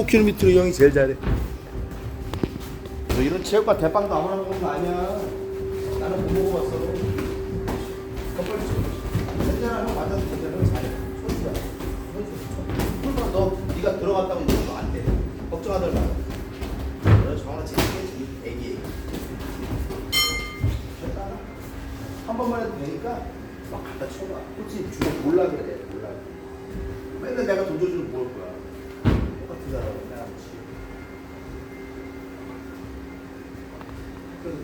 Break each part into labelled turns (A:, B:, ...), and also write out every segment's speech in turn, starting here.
A: 15km 이 형이 제일 잘해. 너 이런 체육관 대빵도 아무나 먹는 거 아니야. 나는 못 먹어봤어. 컵벌 괜찮아, 형 맞아도 괜찮아. 형 잘해. 손주야. 손주. 너 네가 들어갔다고 이런 거안 돼. 걱정하들 마. 너 정말 재밌겠지, 애기. 됐다. 한 번만 해도 되니까 막 갖다 쳐봐. 그렇지, 주먹 몰라 그래, 몰라. 맨날 내가 돈 줘주는 뭘 거야. 그래서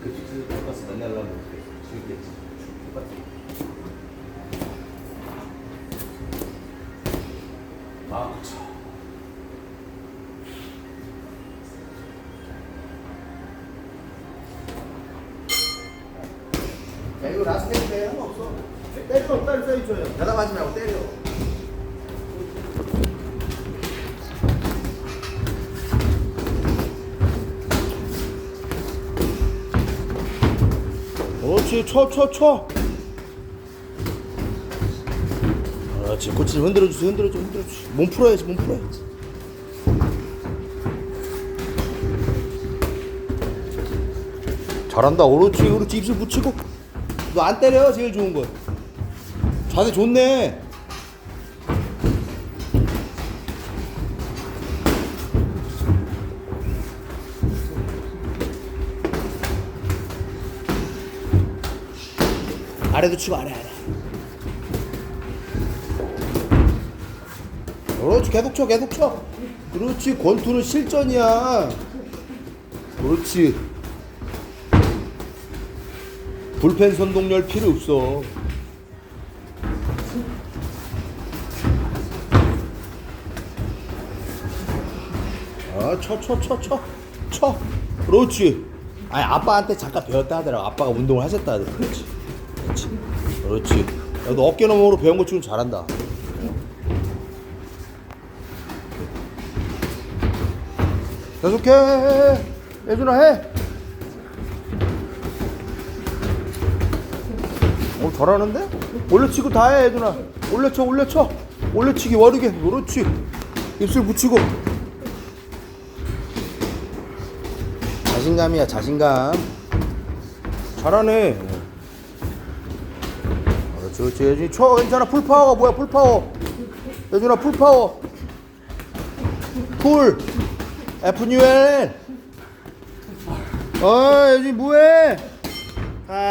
A: 그 돈가스 맨날 나면 어떻게 즐겼지. 똑같은. 아, 그쵸. 야, 이거 라스트 때 상관없어. 때려, 때려, 때려줘요. 대답하지 말고 때려. 그렇지 쳐 쳐. 쳐. 그렇지 코치 흔들어주세요 흔들어줘 흔들어줘 몸 풀어야지 몸 풀어야지. 잘한다. 그렇지 그렇지 입술 붙이고. 너 안 때려 제일 좋은 거. 자세 좋네 아래도 치고 아래 아래 그렇지 계속 쳐 계속 쳐. 그렇지 권투는 실전이야. 그렇지. 불펜 선동열 필요 없어. 아쳐쳐쳐쳐쳐. 그렇지. 아니 아빠한테 잠깐 배웠다 하더라고. 아빠가 운동을 하셨다 하더라고. 그렇지 그렇지 그렇지 야, 너 어깨 너머로 배운 거 지금 잘한다 계속해 예준아 해 어, 잘하는데? 올려치고 다 해, 예준아. 올려쳐, 올려쳐. 올려치기 와르게. 그렇지. 입술 붙이고. 자신감이야, 자신감. 잘하네. 그렇지. 예준이 쳐. 괜찮아. 풀파워가 뭐야, 풀파워. 예준아, 풀파워. 풀. FUL. 어, 예준이 뭐해? 아.